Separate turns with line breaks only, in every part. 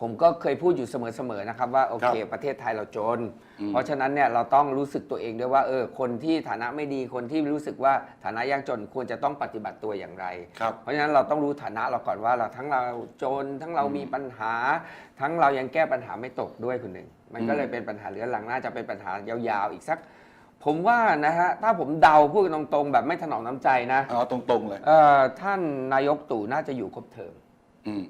ผมก็เคยพูดอยู่เสมอๆนะครับว่าโอเค
ครับ
ประเทศไทยเราจน
อืม
เพราะฉะนั้นเนี่ยเราต้องรู้สึกตัวเองด้วยว่าเออคนที่ฐานะไม่ดีคนที่รู้สึกว่าฐานะยากจนควรจะต้องปฏิบัติตัวอย่างไร
ครับ
เพราะฉะนั้นเราต้องรู้ฐานะเราก่อนว่าเราทั้งเราจนทั้งเรามีปัญหา ทั้งเรายังแก้ปัญหาไม่ตกด้วยคุณหนึ่ง มันก็
อืม
เลยเป็นปัญหาเรื้อรังน่าจะเป็นปัญหายาวๆอีกสัก ผมว่านะฮะถ้าผมเดาพูดกันตรงๆ แบบไม่ถนอมน้ำใจนะ
เอาตรงๆเลย
เอ่อท่านนายกตู่น่าจะอยู่ครบเทอม
อืม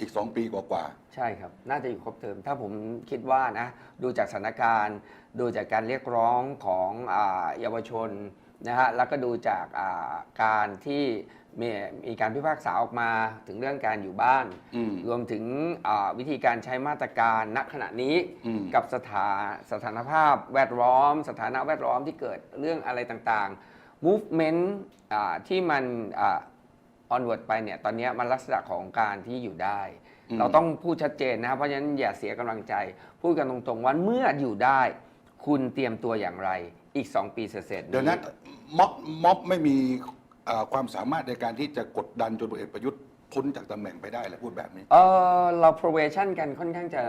อีกสองปีกว่า
ใช่ครับ น่าจะอยู่ครบเทอม ถ้าผมคิดว่านะ ดูจากสถานการณ์ ดูจากการเรียกร้องของอาเยาวชนนะฮะ แล้วก็ดูจากอ่าการที่มีมีการพิพากษาออกมาถึงเรื่องการอยู่บ้าน
ๆอืม
รวมถึงอ่าวิธีการใช้มาตรการณขณะนี้
อืม
กับสถาสถานภาพแวดล้อม สถานะแวดล้อมที่เกิดเรื่องอะไรต่างๆ movement อ่าที่มันอ่า onward ไปเนี่ยตอนเนี้ยมันลักษณะของการที่อยู่ได้
อืม
เราต้องพูดชัดเจนนะครับเพราะฉะนั้นอย่าเสียกำลังใจ พูดกันตรงๆว่าเมื่ออยู่ได้ คุณเตรียมตัวอย่างไรอีก 2 ปีเสร็จๆ
เดี๋ยวนะม็อบม็อบไม่มีเอ่อความสามารถในการที่จะกดดันจนพลเอกประยุทธ์พ้นจากตำแหน่งไปได้เลยพูดแบบนี้
เออเรา probation กันค่อนข้างจะ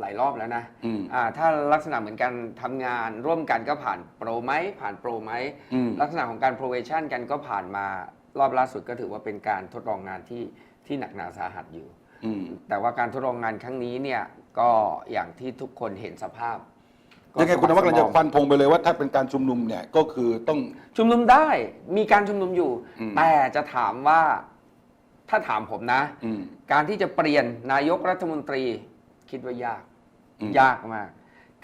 หลายรอบแล้วนะ
อืม
อ่าถ้าลักษณะเหมือนกันทำงานร่วมกันก็ผ่านโปรไหมผ่านโปรไหม
อืม
ลักษณะของการ probation กันก็ผ่านมา รอบล่าสุดก็ถือว่าเป็นการทดลองงานที่ที่หนักหนาสาหัสอยู่
อืม
แต่ว่าการทดลองงานครั้งนี้เนี่ยก็อย่างที่ทุกคนเห็นสภาพก็
ยังไงคุณนวัดกำลังจะ
สมอง
ฟันธงไปเลยว่าถ้าเป็นการชุมนุมเนี่ยก็คือต้อง
ชุมนุมได้มีการชุมนุมอยู่
อืม
แต่จะถามว่าถ้าถามผมนะ
อืม
การที่จะเปลี่ยนนายกรัฐมนตรีคิดว่ายาก
อืม
ยากมาก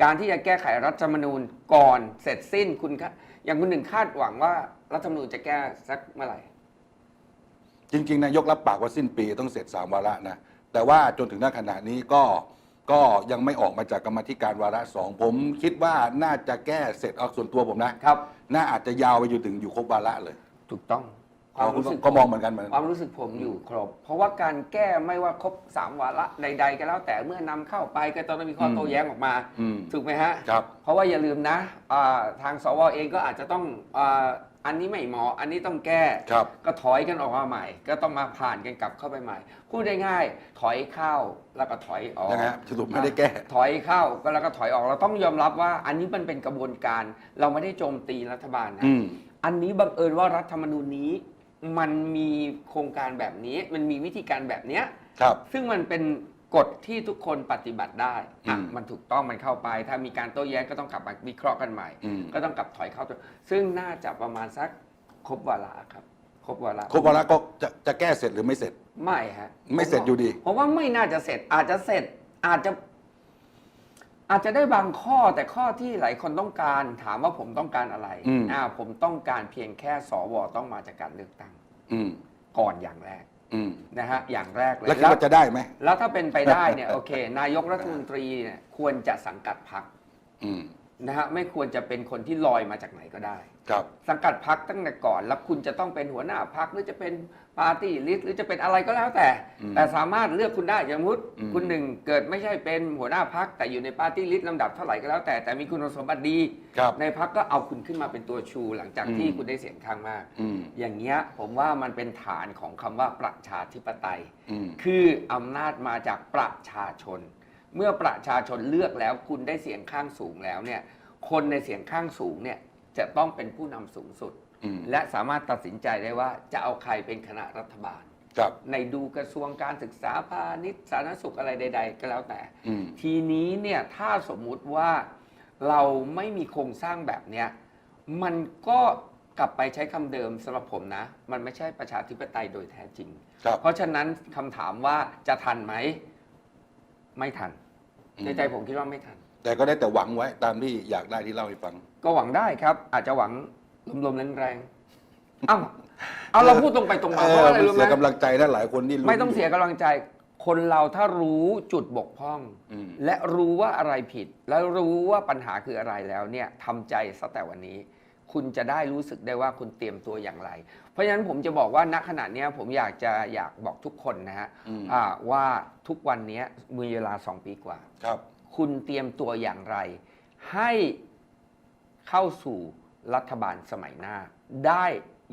การที่จะแก้ไขรัฐธรรมนูญก่อนเสร็จสิ้นคุณคะอย่างคุณหนึ่งคาดหวังว่ารัฐธรรมนูญจะแก้สักเมื่อไหร่
จริงๆนายกรับปากว่าสิ้นปีต้องเสร็จสามวาระนะ แต่ว่าจนถึงณขณะนี้ก็ก็ยังไม่ออกมาจากกรรมาธิการวาระสองผมคิดว่าน่าจะแก้เสร็จเอาส่วนตัวผมนะ
ครับ
น่าอาจจะยาวไปอยู่ถึงอยู่ครบวาระเลย
ถูกต้อง
อ๋อคุณก็มองเหมือนกันเหมือนกัน
ความรู้สึกผมอยู่ครบ เพราะว่าการแก้ไม่ว่าครบสามวาระใด ๆ ก็แล้วแต่เมื่อนำเข้าไปก็ต้องมีข้อโต้แย้งออกมา
อืม
ถูกไหมฮะ
ครับ
เพราะว่าอย่าลืมนะอ่าทางสวเองก็อาจจะต้อง อาอันนี้ไม่เหมาะอันนี้ต้องแก้
ครับ
ก็ถอยกันออกมาใหม่ ก็ต้องมาผ่านกันกลับเข้าไปใหม่ พูดได้ง่ายถอยเข้าแล้วก็ถอยออก
ยังไงฮะสรุปไม่ได้แก้
ถอยเข้าก็แล้วก็ถอยออก เราต้องยอมรับว่า อันนี้มันเป็นกระบวนการ เราไม่ได้โจมตีรัฐบาลนะ
อืม
อันนี้บังเอิญว่ารัฐธรรมนูญนี้ มันมีโครงการแบบนี้ มันมีวิธีการแบบเนี้ย
ครับ
ซึ่งมันเป็น กฎที่ทุกคนปฏิบัติได้อะ
อืม
มันถูกต้องมันเข้าไป ถ้ามีการโต้แย้งก็ต้องกลับมาวิเคราะห์กันใหม่
อืม
ก็ต้องกลับถอยเข้าตัวซึ่งน่าจะประมาณสักครบวาระครับ ครบวาระ
ครบวาระก็จะจะแก้เสร็จหรือไม่เสร็จ
ไม่ฮะ
ไม่เสร็จอยู่ดี
เพราะว่าไม่น่าจะเสร็จ อาจจะเสร็จอาจจะ อาจจะได้บางข้อแต่ข้อที่หลายคนต้องการ ถามว่าผมต้องการอะไร
อืม
อ่าผมต้องการเพียงแค่สวต้องมาจากการเลือกตั้ง
อืม
ก่อนอย่างแรก
อืม
นะฮะอย่างแรกเลย
แล้วคิดว่าจะได้ไหม
แล้วถ้าเป็นไปได้เนี่ยโอเค นายกรัฐมนตรีเนี่ยควรจะสังกัดพรรค
อืม
นะฮะไม่ควรจะเป็นคนที่ลอยมาจากไหนก็ได้
ครับ
สังกัดพรรคตั้งแต่ก่อน แล้วคุณจะต้องเป็นหัวหน้าพรรคหรือจะเป็นปาร์ตี้ลิสต์หรือจะเป็นอะไรก็แล้วแต่
อืม
แต่สามารถเลือกคุณได้อย่างสมมุติ
อืม
คุณหนึ่งเกิดไม่ใช่เป็นหัวหน้าพรรคแต่อยู่ในปาร์ตี้ลิสต์ลำดับเท่าไหร่ก็แล้วแต่แต่มีคุณสมบัติดี
ครับ
ในพรรคก็เอาคุณขึ้นมาเป็นตัวชู หลังจากที่
อืม
คุณได้เสียงข้างมาก
อืม
อย่างเงี้ยผมว่ามันเป็นฐานของคำว่าประชาธิปไตย
อืม
คืออำนาจมาจากประชาชน เมื่อประชาชนเลือกแล้ว คุณได้เสียงข้างสูงแล้วเนี่ย คนในเสียงข้างสูงเนี่ยจะต้องเป็นผู้นำสูงสุด
อืม
และสามารถตัดสินใจได้ว่าจะเอาใครเป็นคณะรัฐบาล
ครับ
ในดูกระทรวงการศึกษาพาณิชย์สาธารณสุขอะไรใด ๆ ก็แล้วแต่
อืม
ทีนี้เนี่ยถ้าสมมุติว่าเราไม่มีโครงสร้างแบบเนี้ยมันก็กลับไปใช้คำเดิมสำหรับผมนะ มันไม่ใช่ประชาธิปไตยโดยแท้จริง
ครับ
เพราะฉะนั้นคำถามว่าจะทันไหม ไม่ทัน
อืม
ในใจผมคิดว่าไม่ทัน
แต่ก็ได้แต่หวังไว้ตามที่อยากได้ที่เล่าให้ฟัง
ก็หวังได้ครับ อาจจะหวังลมๆแรงๆเอ้าเอาเราพูดตรงไปตรงมา
เอ
เพราะ
อ
อะไร
มัน
รู้ไห
เสี
ม
ยกำลังใจนะหลายคนที่รู้
ไม่ต้องเสียกำลังใจ คนเราถ้ารู้จุดบกพร่อง
อืม
และรู้ว่าอะไรผิด และรู้ว่าปัญหาคืออะไรแล้วเนี่ยทำใจซะแต่วันนี้ คุณจะได้รู้สึกได้ว่าคุณเตรียมตัวอย่างไร เพราะฉะนั้นผมจะบอกว่าณขณะเนี้ยผมอยากจะอยากบอกทุกคนนะฮะ
อืม
อ่าว่าทุกวันเนี้ยมีเวลาสองปีกว่า
ครับ
คุณเตรียมตัวอย่างไร ให้เข้าสู่รัฐบาลสมัยหน้า ได้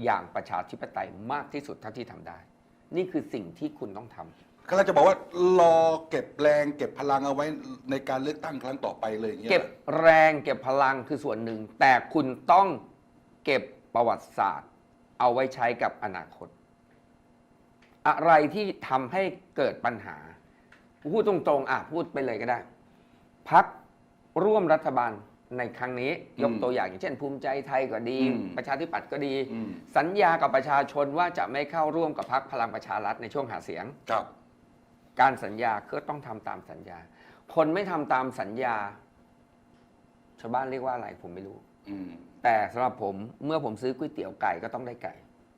อย่างประชาธิปไตยมากที่สุดเท่าที่ทำได้ นี่คือสิ่งที่คุณต้องทำ
ก็เราจะบอกว่ารอเก็บแรงเก็บพลังเอาไว้ในการเลือกตั้งครั้งต่อไปเลยอย่างเงี้ย
เก็บแรงเก็บพลังคือส่วนหนึ่ง แต่คุณต้องเก็บประวัติศาสตร์ เอาไว้ใช้กับอนาคต อะไรที่ทำให้เกิดปัญหา พูดตรงๆอะพูดไปเลยก็ได้ พักร่วมรัฐบาลในครั้งนี้ยกตัวอย่างอย่างเช่น ภูมิใจไทยก็ดี ประชาธิปัตย์ก็ดี
อืม
สัญญากับประชาชนว่าจะไม่เข้าร่วมกับพักพลังประชารัฐในช่วงหาเสียง
ครับ
การสัญญาก็ต้องทำตามสัญญา คนไม่ทำตามสัญญา ชาวบ้านเรียกว่าอะไรผมไม่รู้
อืม
แต่สำหรับผมเมื่อผมซื้อก๋วยเตี๋ยวไก่ก็ต้องได้ไก่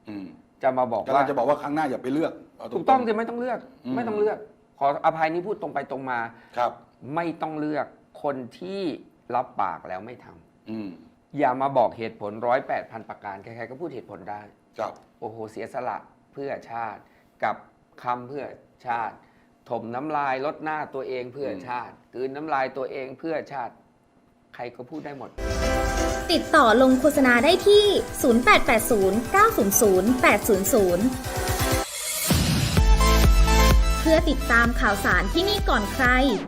อืม
จะมาบอก
ก็
ว่า
เราจะบอกว่าครั้งหน้าอย่าไปเลือกเารๆ
ถูกต้องจะไม่ต้องเลือก
อืม
ไม่ต้องเลือก ขออภัยนี้พูดตรงไปตรงมา
ครับ
ไม่ต้องเลือกคนที่รับปากแล้วไม่ทำ
อืม
อย่ามาบอกเหตุผลร้อยแปดพันประการใครๆก็พูดเหตุผลได้
ครับ
โอ้โหเสียสละเพื่อชาติ กับคำเพื่อชาติ ถมน้ำลายลดหน้าตัวเองเพื่อชาติกลืนน้ำลายตัวเองเพื่อชาติ ใครก็พูดได้หมด
ติดต่อลงโฆษณาได้ที่ 0880 900 800เพื่อติดตามข่าวสารที่นี่ก่อนใคร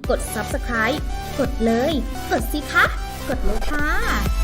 กด subscribe กดเลย กดสิคะ กดเลยค่ะ